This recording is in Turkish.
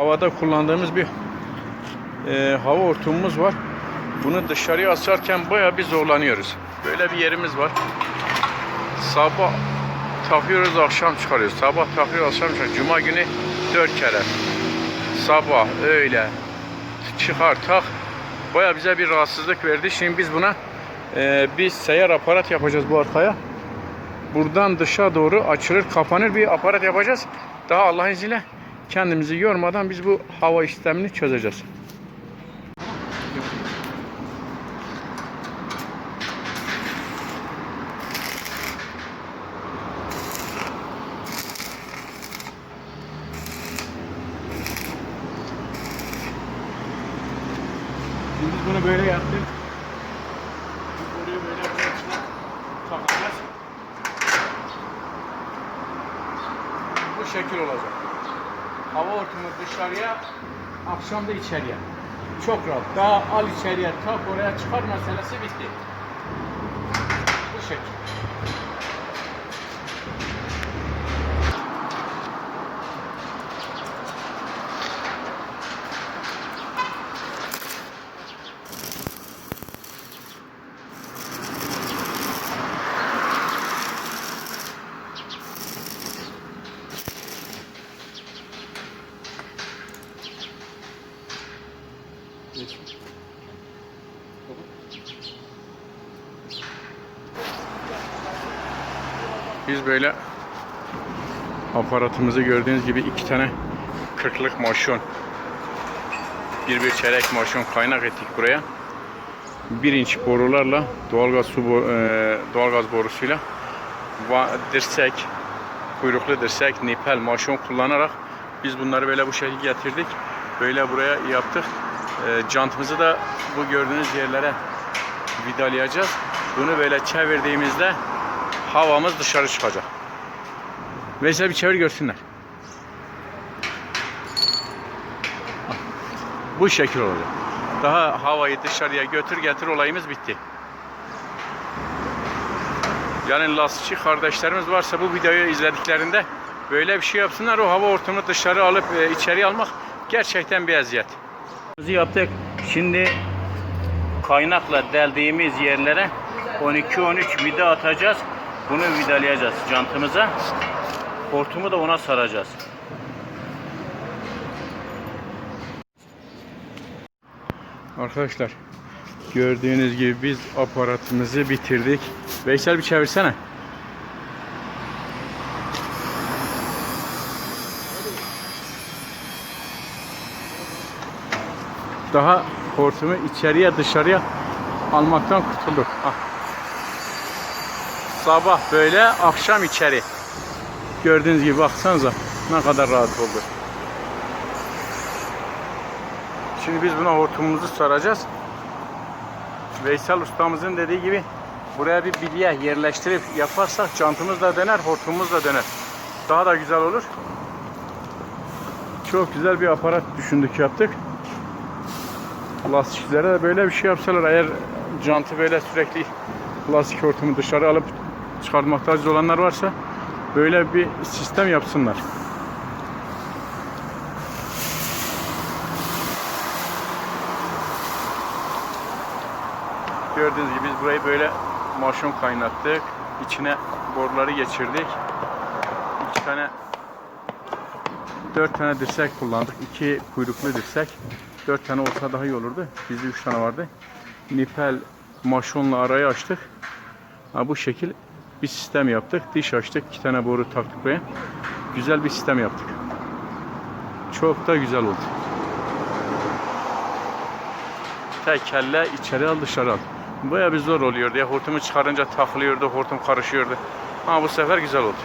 Havada kullandığımız bir e, hava hortumumuz var. Bunu dışarıya asarken bayağı bir zorlanıyoruz. Böyle bir yerimiz var. Sabah takıyoruz, akşam çıkarıyoruz. Sabah takıyoruz, akşam çıkarıyoruz. Cuma günü dört kere. Sabah, öğle, çıkar, tak. Bayağı bize bir rahatsızlık verdi. Şimdi biz buna e, bir seyyar aparat yapacağız bu arkaya. Buradan dışa doğru açılır, kapanır bir aparat yapacağız. Daha Allah'ın izniyle kendimizi yormadan biz bu hava işlemini çözeceğiz. Şimdi bunu böyle yaptık. Bu boruyu böyle bunun içine takacağız. Bu şekil olacak. Hava hortumu dışarıya, akşam da içeriye. Çok rahat. Daha al içeriye, tak oraya çıkar meselesi bitti. Bu şekil. Biz böyle aparatımızı gördüğünüz gibi iki tane kırklık moşon bir bir çeyrek moşon kaynak ettik buraya. Bir inç borularla doğalgaz su e, doğalgaz borusuyla dirsek kuyruklu dirsek nipel moşon kullanarak biz bunları böyle bu şekilde getirdik. Böyle buraya yaptık. E, jantımızı da bu gördüğünüz yerlere vidalayacağız. Bunu böyle çevirdiğimizde havamız dışarı çıkacak. Veysel bir çevir görsünler. Bu şekil olacak. Daha havayı dışarıya götür getir olayımız bitti. Yani lastikçi kardeşlerimiz varsa bu videoyu izlediklerinde böyle bir şey yapsınlar. O hava hortumunu dışarı alıp e, içeri almak gerçekten bir eziyet. Yaptık. Şimdi kaynakla deldiğimiz yerlere 12-13 vida atacağız. Bunu vidalayacağız jantımıza. Hortumu da ona saracağız. Arkadaşlar gördüğünüz gibi biz aparatımızı bitirdik. Veysel bir çevirsene. Daha hortumu içeriye dışarıya almaktan kurtulduk. Ah. Sabah böyle, akşam içeri. Gördüğünüz gibi baksanıza ne kadar rahat oldu. Şimdi biz buna hortumumuzu saracağız. Veysel ustamızın dediği gibi buraya bir bilye yerleştirip yaparsak çantamız da döner, hortumumuz da döner. Daha da güzel olur. Çok güzel bir aparat düşündük yaptık. Lastiklere de böyle bir şey yapsalar eğer jantı böyle sürekli lastik hortumu dışarı alıp çıkartmakta aciz olanlar varsa böyle bir sistem yapsınlar. Gördüğünüz gibi biz burayı böyle maşon kaynattık. İçine boruları geçirdik. İki tane dört tane dirsek kullandık. İki kuyruklu dirsek. Dört tane olsa daha iyi olurdu. Bizde üç tane vardı. Nipel maşonla arayı açtık. Ha, bu şekil bir sistem yaptık. Diş açtık. iki tane boru taktık buraya. Güzel bir sistem yaptık. Çok da güzel oldu. Tek içeri al dışarı al. Baya bir zor oluyordu ya. Hortumu çıkarınca takılıyordu. Hortum karışıyordu. Ama bu sefer güzel oldu.